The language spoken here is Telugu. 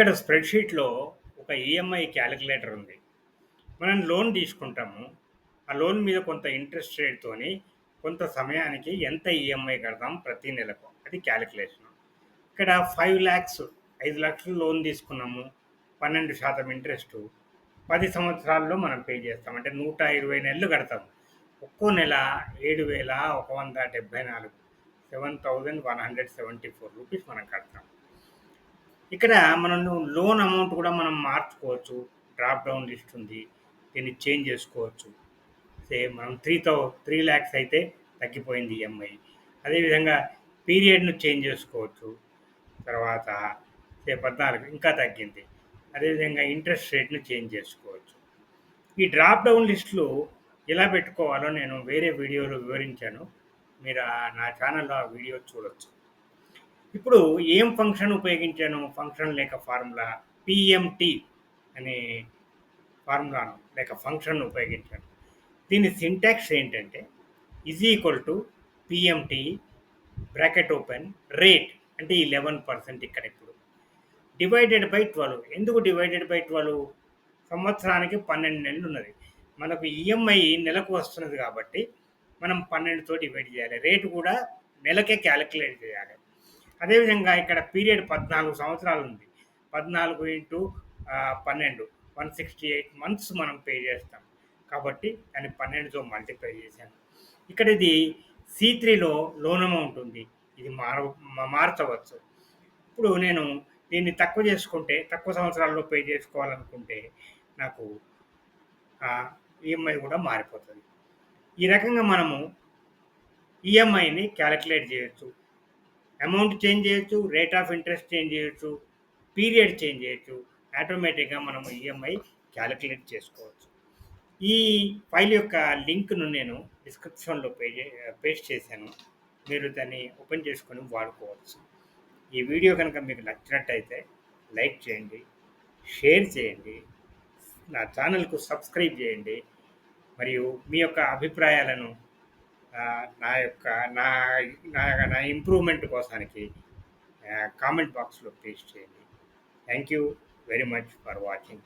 ఇక్కడ స్ప్రెడ్‌షీట్‌లో ఒక ఈఎంఐ క్యాలిక్యులేటర్ ఉంది. మనం లోన్ తీసుకుంటాము. ఆ లోన్ మీద కొంత ఇంట్రెస్ట్ రేట్‌తోని కొంత సమయానికి ఎంత ఈఎంఐ కడతాం ప్రతి నెలకు. అది క్యాలిక్యులేషన్. ఇక్కడ ఫైవ్ ల్యాక్స్ ఐదు లక్షలు లోన్ తీసుకున్నాము. పన్నెండు శాతం ఇంట్రెస్ట్ పది సంవత్సరాల్లో మనం పే చేస్తాం. అంటే 120 నెలలు కడతాం. ఒక్కో నెల 7,174 7,174 రూపీస్ మనం కడతాం. ఇక్కడ మనం లోన్ అమౌంట్ కూడా మనం మార్చుకోవచ్చు. డ్రాప్ డౌన్ లిస్ట్ ఉంది. దీన్ని చేంజ్ చేసుకోవచ్చు. సే మనం త్రీ థౌ 3,00,000 అయితే తగ్గిపోయింది ఈఎంఐ. అదేవిధంగా పీరియడ్‌ను చేంజ్ చేసుకోవచ్చు. తర్వాత సే 14 ఇంకా తగ్గింది. అదేవిధంగా ఇంట్రెస్ట్ రేట్ను చేంజ్ చేసుకోవచ్చు. ఈ డ్రాప్ డౌన్ లిస్టులు ఎలా పెట్టుకోవాలో నేను వేరే వీడియోలో వివరించాను. మీరు నా ఛానెల్‌లో ఆ వీడియో చూడొచ్చు. ఇప్పుడు ఏం ఫంక్షన్ ఉపయోగించాను? ఫంక్షన్ లేక ఫార్ములా పిఎంటి అనే ఫార్ములాను లేక ఫంక్షన్‌ను ఉపయోగించాను. దీని సింటాక్స్ ఏంటంటే is equal to PMT bracket open rate అంటే 11% ఇక్కడ ఇప్పుడు. డివైడెడ్ బై 12 ఎందుకు డివైడెడ్ బై 12 సంవత్సరానికి 12 నెలలు ఉన్నది. మనకు ఈఎంఐ నెలకు వస్తున్నది కాబట్టి మనం 12తో డివైడ్ చేయాలి. రేటు కూడా నెలకే క్యాలిక్యులేట్ చేయాలి. అదేవిధంగా ఇక్కడ పీరియడ్ 14 సంవత్సరాలు ఉంది. 14 ఇంటూ పన్నెండు వన్ సిక్స్టీ ఎయిట్ మంత్స్ మనం పే చేస్తాం. కాబట్టి దాన్ని 12తో మల్టిప్లై చేశాను. ఇక్కడ ఇది సి3లో లోన్ అమౌంట్ ఉంది. ఇది మార మార్చవచ్చు. ఇప్పుడు నేను దీన్ని తక్కువ చేసుకుంటే తక్కువ సంవత్సరాల్లో పే చేసుకోవాలనుకుంటే నాకు ఈఎంఐ కూడా మారిపోతుంది ఈ రకంగా మనము ఈఎంఐని క్యాలిక్యులేట్ చేయొచ్చు. అమౌంట్ చేంజ్ చేయొచ్చు. రేట్ ఆఫ్ ఇంట్రెస్ట్ చేంజ్ చేయొచ్చు. పీరియడ్ చేంజ్ చేయొచ్చు. ఆటోమేటిక్‌గా మనం ఈఎంఐ క్యాలిక్యులేట్ చేసుకోవచ్చు. ఈ ఫైల్ యొక్క లింక్‌ను నేను డిస్క్రిప్షన్‌లో పే పేస్ట్ చేశాను. మీరు దాన్ని ఓపెన్ చేసుకొని వాడుకోవచ్చు. ఈ వీడియో కనుక మీకు నచ్చినట్టయితే లైక్ చేయండి. షేర్ చేయండి. నా ఛానెల్‌కు సబ్స్క్రైబ్ చేయండి. మరియు మీ యొక్క అభిప్రాయాలను నా యొక్క నా నా నా ఇంప్రూవ్‌మెంట్ కోసానికి కామెంట్ బాక్స్‌లో పేస్ట్ చేయండి. Thank you very much for watching.